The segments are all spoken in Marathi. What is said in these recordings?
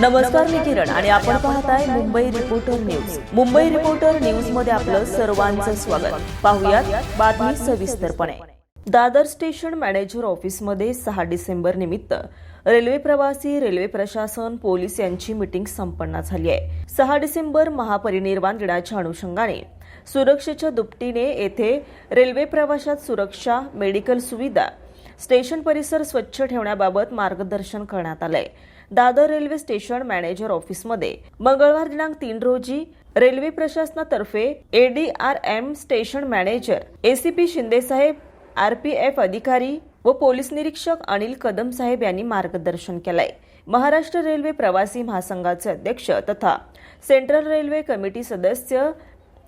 नमस्कार मी किरण आणि आपण पाहताय Mumbai reporter news Mumbai reporter न्यूजमध्ये आपलं सर्वांचं स्वागत. पाहुयात बातमी सविस्तरपणे. दादर स्टेशन मॅनेजर ऑफिसमध्ये सहा डिसेंबर निमित्त रेल्वे प्रवासी रेल्वे प्रशासन पोलीस यांची मिटिंग संपन्न झाली आहे. सहा डिसेंबर महापरिनिर्वाण दिनाच्या अनुषंगाने सुरक्षेच्या दुपटीने येथे रेल्वे प्रवाशात सुरक्षा मेडिकल सुविधा स्टेशन परिसर स्वच्छ ठेवण्याबाबत मार्गदर्शन करण्यात आलंय. दादर रेल्वे स्टेशन मॅनेजर ऑफिसमध्ये मंगळवार दिनांक तीन रोजी रेल्वे प्रशासनातर्फे एडीआरएम स्टेशन मॅनेजर एसीपी शिंदेसाहेब आरपीएफ अधिकारी व पोलीस निरीक्षक अनिल कदम साहेब यांनी मार्गदर्शन केलंय. महाराष्ट्र रेल्वे प्रवासी महासंघाचे अध्यक्ष तथा सेंट्रल रेल्वे कमिटी सदस्य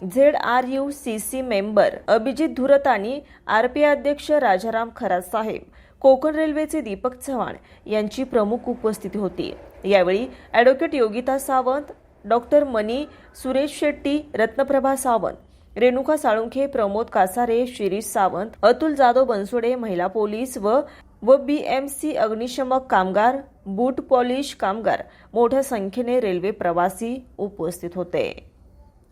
Z R U C C member Abhijit धुरतानी आणि आरपीआय अध्यक्ष राजाराम खरासाहेब कोकण रेल्वेचे दीपक चव्हाण यांची प्रमुख उपस्थिती होती. यावेळी ॲडव्होकेट योगिता सावंत डॉक्टर मनी सुरेश शेट्टी रत्नप्रभा सावंत रेणुका साळुंखे प्रमोद कासारे शिरीष सावंत अतुल जाधव बनसोडे महिला पोलीस व व बी एम सी अग्निशमक कामगार बूट पॉलिश कामगार मोठ्या संख्येने रेल्वे प्रवासी उपस्थित होते.